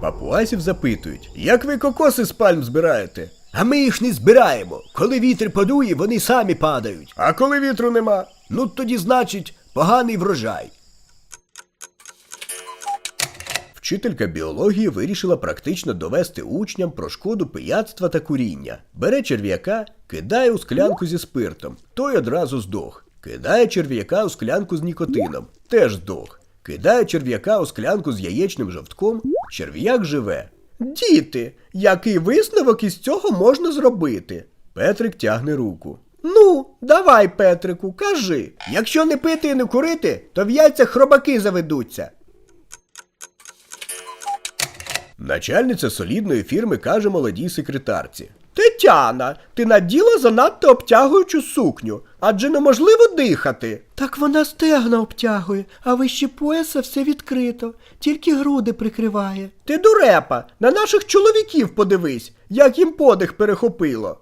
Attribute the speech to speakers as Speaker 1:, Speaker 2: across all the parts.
Speaker 1: Папуасів запитують, як ви кокоси з пальм збираєте?
Speaker 2: А ми їх не збираємо. Коли вітер подує, вони самі падають.
Speaker 1: А коли вітру нема?
Speaker 2: Ну тоді, значить, поганий врожай.
Speaker 1: Вчителька біології вирішила практично довести учням про шкоду пияцтва та куріння. Бере черв'яка, кидає у склянку зі спиртом, той одразу здох. Кидає черв'яка у склянку з нікотином, теж здох. Кидає черв'яка у склянку з яєчним жовтком, черв'як живе. Діти, який висновок із цього можна зробити? Петрик тягне руку. Ну, давай, Петрику, кажи.
Speaker 2: Якщо не пити і не курити, то в яйцях хробаки заведуться.
Speaker 1: Начальниця солідної фірми каже молодій секретарці. Тетяна, ти наділа занадто обтягуючу сукню, адже неможливо дихати.
Speaker 3: Так вона стегна обтягує, а вище пояса все відкрито, тільки груди прикриває.
Speaker 1: Ти дурепа, на наших чоловіків подивись, як їм подих перехопило.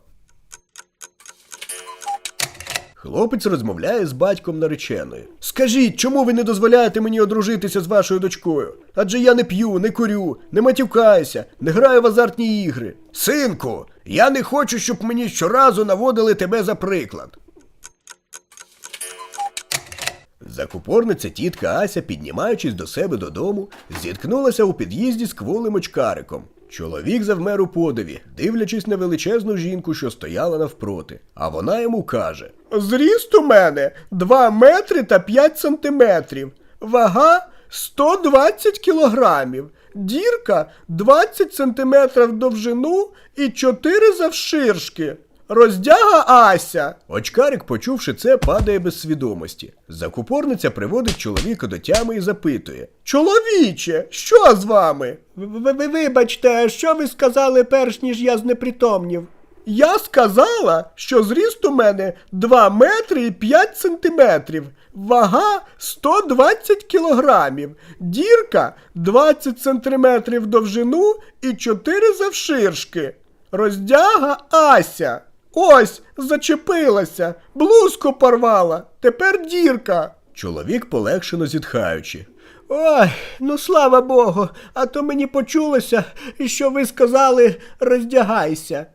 Speaker 1: Хлопець розмовляє з батьком нареченої. Скажіть, чому ви не дозволяєте мені одружитися з вашою дочкою? Адже я не п'ю, не курю, не матюкаюся, не граю в азартні ігри. Синку, я не хочу, щоб мені щоразу наводили тебе за приклад. Закупорниця тітка Ася, піднімаючись до себе додому, зіткнулася у під'їзді з кволим очкариком. Чоловік завмер у подиві, дивлячись на величезну жінку, що стояла навпроти. А вона йому каже: Зріст у мене 2 метри та 5 сантиметрів, вага 120 кілограмів, дірка 20 сантиметрів довжину і 4 завширшки. Роздяга Ася. Очкарик, почувши це, падає без свідомості. Закупорниця приводить чоловіка до тями і запитує: Чоловіче, що з вами?
Speaker 3: Ви, ви вибачте, що ви сказали перш ніж я знепритомнів?
Speaker 1: Я сказала, що зріст у мене 2 метри і 5 сантиметрів, вага 120 кілограмів, дірка 20 сантиметрів довжину і 4 завширшки. Роздяга Ася. Ось, зачепилася, блузку порвала, тепер дірка. Чоловік полегшено зітхаючи.
Speaker 3: Ой, ну слава Богу, а то мені почулося, що ви сказали роздягайся.